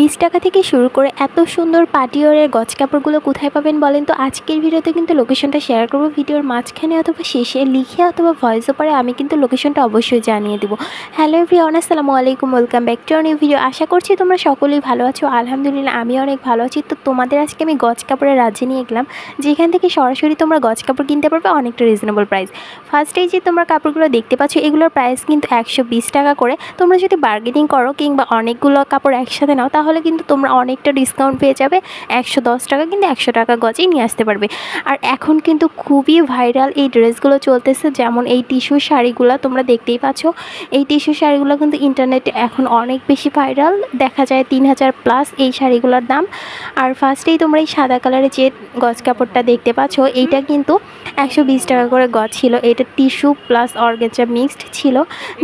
বিশ টাকা থেকে শুরু করে এত সুন্দর পাটিওয়ারের গজ কাপড়গুলো কোথায় পাবেন বলেন তো? আজকের ভিডিওতে কিন্তু লোকেশনটা শেয়ার করব। ভিডিওর মাঝখানে অথবা শেষে লিখে অথবা ভয়েস ওপারে আমি কিন্তু লোকেশনটা অবশ্যই জানিয়ে দেবো। হ্যালো এভরিওয়ান আসসালামু আলাইকুম welcome back to new video আশা করছি তোমরা সকলেই ভালো আছো। আলহামদুলিল্লাহ আমি অনেক ভালো আছি। তো তোমাদের আজকে আমি গজ কাপড়ের রাজ্যে নিয়ে গেলাম। যেখান থেকে সরাসরি তোমরা গজ কাপড় কিনতে পারবে অনেকটা রিজনেবল প্রাইস ফার্স্টেই যে তোমরা কাপড়গুলো দেখতে পাচ্ছ, এগুলোর প্রাইস কিন্তু একশো বিশ টাকা করে। তোমরা যদি বার্গেনিং করো কিংবা অনেকগুলো কাপড় একসাথে নাও, তাহলে কিন্তু তোমরা অনেকটা ডিসকাউন্ট পেয়ে যাবে। একশো দশ টাকা কিন্তু একশো টাকা গজেই নিয়ে আসতে পারবে। আর এখন কিন্তু খুবই ভাইরাল এই ড্রেসগুলো চলতেছে, যেমন এই টিস্যু শাড়িগুলো তোমরা দেখতেই পাচ্ছ। এই টিস্যু শাড়িগুলো কিন্তু ইন্টারনেটে এখন অনেক বেশি ভাইরাল দেখা যায় তিন হাজার প্লাস এই শাড়িগুলোর দাম। আর ফার্স্টেই তোমরা এই সাদা কালারের যে গজ কাপড়টা দেখতে পাচ্ছ, এইটা কিন্তু একশো বিশ টাকা করে গজ ছিল। এটা টিস্যু প্লাস অর্গেঞ্জা মিক্সড ছিল।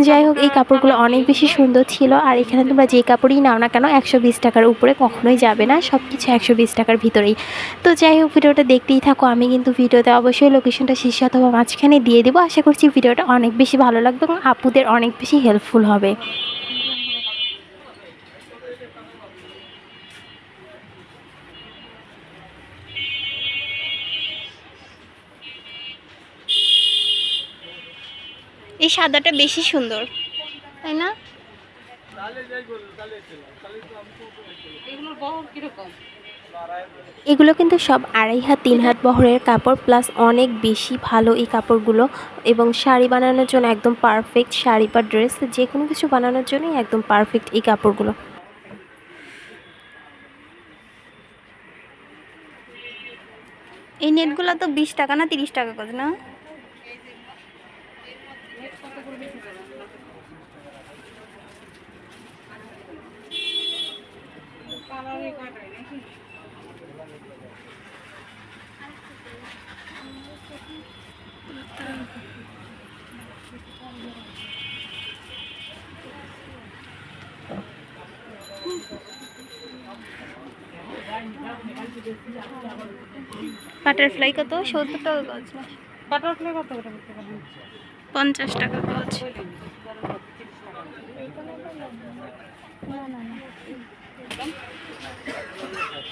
যাই হোক, এই কাপড়গুলো অনেক বেশি সুন্দর ছিল। আর এখানে তোমরা যে কাপড়ই নাও না কেন, একশো বিশ টাকার উপরে কখনোই যাবে না সব কিছু একশো বিশ টাকার ভিতরেই। তো যাই হোক, ভিডিওটা দেখতেই থাকো, আমি কিন্তু ভিডিওতে অবশ্যই লোকেশনটা শেষে অথবা মাঝখানে দিয়ে দেবো। আশা করছি ভিডিওটা অনেক বেশি ভালো লাগবে এবং আপুদের অনেক বেশি হেল্পফুল হবে। এই সাদাটা বেশি সুন্দর, তাই না? এগুলোর বহর কীরকম? এগুলো কিন্তু সব আড়াই হাত তিন হাত বহরের কাপড় প্লাস অনেক বেশি ভালো এই কাপড়গুলো। এবং শাড়ি বানানোর জন্য একদম পারফেক্ট শাড়ি বা ড্রেস যে কোনো কিছু বানানোর জন্যই একদম পারফেক্ট এই কাপড়গুলো। এই নেটগুলো তো বিশ টাকা না তিরিশ টাকা করে না? বাটারফ্লাই কত? সত্তর টাকা গজ না বাটারফ্লাই কত পঞ্চাশ টাকা গজ এগুলো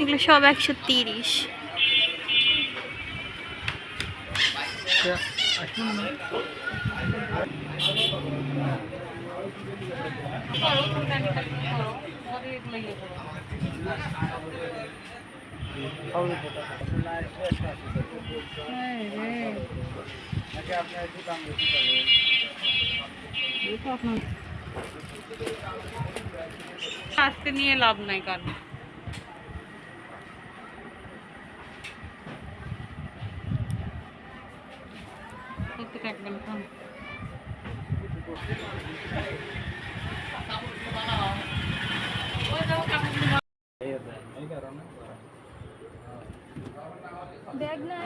এগুলো সব একশো তিরিশ। আজকে নিয়ে লাভ নাই কারণ রাখবেন খান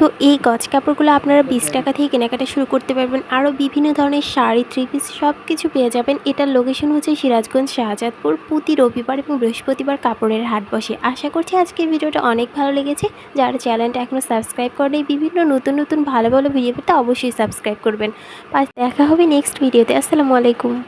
তো এই গজ কাপড়গুলো আপনারা বিশ টাকা থেকে কেনাকাটা শুরু করতে পারবেন। আরও বিভিন্ন ধরনের শাড়ি, থ্রি পিস সব কিছু পেয়ে যাবেন। এটার লোকেশন হচ্ছে সিরাজগঞ্জ, শাহজাদপুর, প্রতি রবিবার এবং বৃহস্পতিবার কাপড়ের হাট বসে। আশা করছি আজকের ভিডিওটা অনেক ভালো লেগেছে। যারা চ্যানেলটা এখনও সাবস্ক্রাইব করেনি, বিভিন্ন নতুন নতুন ভালো ভালো ভিডিও পেতে অবশ্যই সাবস্ক্রাইব করবেন। আর দেখা হবে নেক্সট ভিডিওতে। আসসালামু আলাইকুম।